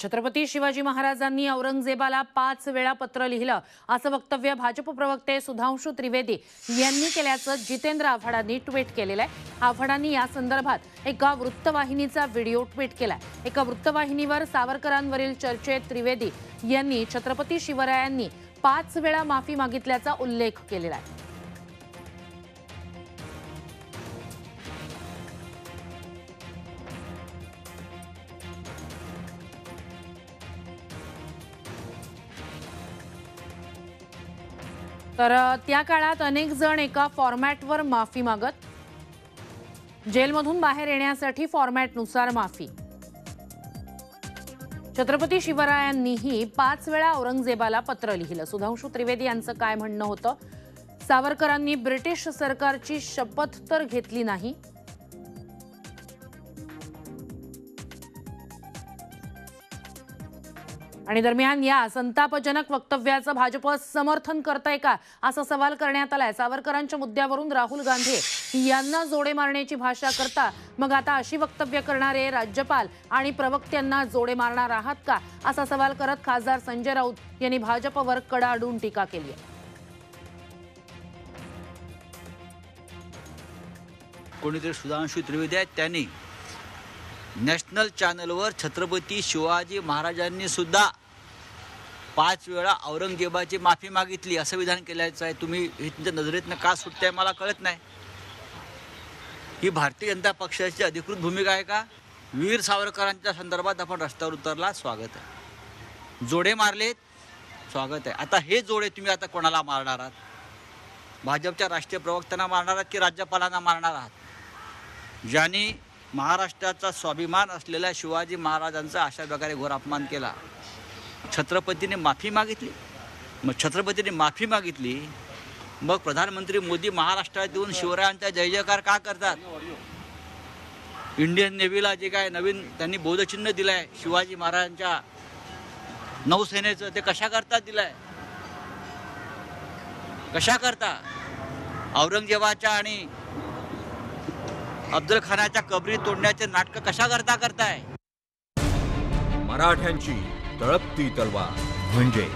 छत्रपती शिवाजी महाराजांनी औरंगजेबाला पाच वेळा पत्र लिहिलं. असं वक्तव्य भाजप प्रवक्ते सुधांशु त्रिवेदी यांनी केल्याचं जितेंद्र आव्हाडांनी ट्विट केलेलं आहे. आव्हाडांनी या संदर्भात एका वृत्तवाहिनीचा व्हिडिओ ट्विट केलाय. एका वृत्तवाहिनीवर सावरकरांवरील चर्चेत त्रिवेदी यांनी छत्रपती शिवरायांनी पाच वेळा माफी मागितल्याचा उल्लेख केलेला आहे. तर त्या काळात अनेक जण एका फॉर्मॅटवर माफी मागत जेलमधून बाहेर येण्यासाठी फॉर्मॅटनुसार माफी. छत्रपती शिवरायांनीही पाच वेळा औरंगजेबाला पत्र लिहिलं. सुधांशु त्रिवेदी यांचं काय म्हणणं होतं? सावरकरांनी ब्रिटिश सरकारची शपथ तर घेतली नाही. आणि दरम्यान या संतापजनक वक्तव्याचं भाजप समर्थन करताय का? असा सवाल करण्यात आलाय. सावरकरांच्या मुद्द्यावरून राहुल गांधी यांना जोडे मारण्याची भाषा करता. मग आता अशी वक्तव्य करणारे राज्यपाल आणि प्रवक्त्यांना जोडे मारणार आहात का? असा सवाल करत खासदार संजय राऊत यांनी भाजपवर कडाडून टीका केली आहे. कोणीतरी सुधांशु त्रिवेदी आहेत त्यांनी नॅशनल चॅनलवर छत्रपती शिवाजी महाराजांनी सुद्धा पाच वेळा औरंगजेबाची माफी मागितली. असं विधान केल्याचं आहे. तुम्ही हे तुमच्या नजरेतनं का सुटतंय मला कळत नाही. ही भारतीय जनता पक्षाची अधिकृत भूमिका आहे का? वीर सावरकरांच्या संदर्भात आपण रस्त्यावर उतरला. स्वागत आहे. जोडे मारलेत. स्वागत आहे. आता हे जोडे तुम्ही आता कोणाला मारणार आहात? भाजपच्या राष्ट्रीय प्रवक्त्यांना मारणार आहात की राज्यपालांना मारणार आहात? ज्यांनी महाराष्ट्राचा स्वाभिमान असलेल्या शिवाजी महाराजांचा अशा प्रकारे घोर अपमान केला. छत्रपतीने माफी मागितली. मग छत्रपतीने माफी मागितली. मग प्रधानमंत्री मोदी महाराष्ट्रात येऊन शिवरायांचा जय जयकार का करतात? इंडियन नेव्हीला जे काय नवीन त्यांनी बोधचिन्ह दिलं आहे शिवाजी महाराजांच्या नौसेनेचं ते कशा करता दिलं आहे कशा करता? औरंगजेबाच्या आणि अफजल खानाच्या कबरी तोडण्याचे नाटक कशा करता करताय? मराठ्यांची तळपती तलवार म्हणजे